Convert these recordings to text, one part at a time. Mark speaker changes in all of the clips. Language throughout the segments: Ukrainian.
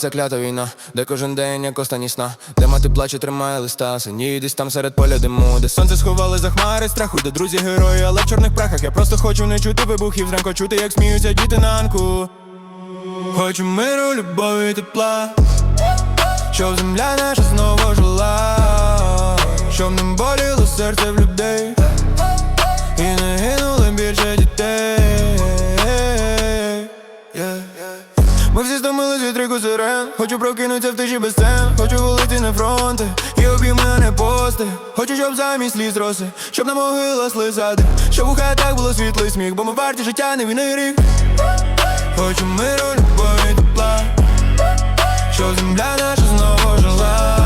Speaker 1: ця клята війна, де кожен день як останній сна, де мати плаче, тримає листа, сині десь там серед поля диму, де сонце сховали за хмари страху, де друзі герої, але в чорних прахах. Я просто хочу не чути вибухів, зранку чути, як сміються діти на анку. Хочу миру, любові, тепла, щоб земля наша знову жила, щоб не боліло серце в людей, і не гинули більше дітей. Ми всі стомились від крику сирен Хочу прокинутися в тиші без сцен Хочу вулиці на фронти І обійми, а не пости. Хочу, щоб замість сліз роси Щоб на могилах слизати Щоб у хатах було світло і сміх Бо ми варті життя, не війни рік. Хочу миру, любові, тепла. Щоб земля наша знову жила.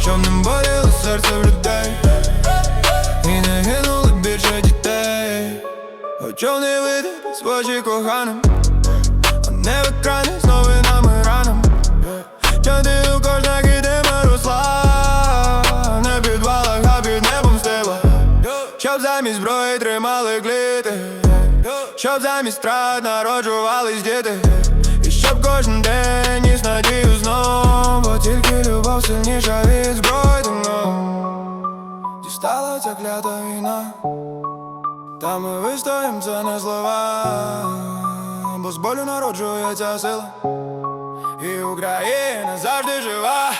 Speaker 1: Щоб не боліло серце в людей. І не гинули більше дітей. Хочу не видати в очі коханим Щоб замість зброї тримали кліти. Щоб замість страт народжувались діти. І щоб кожен день ніс надію знов Бо тільки любов сильніша від зброї давно. Дістала ця клята війна. Та ми вистоїм це не слова, бо з болю народжується сила, і Україна завжди жива.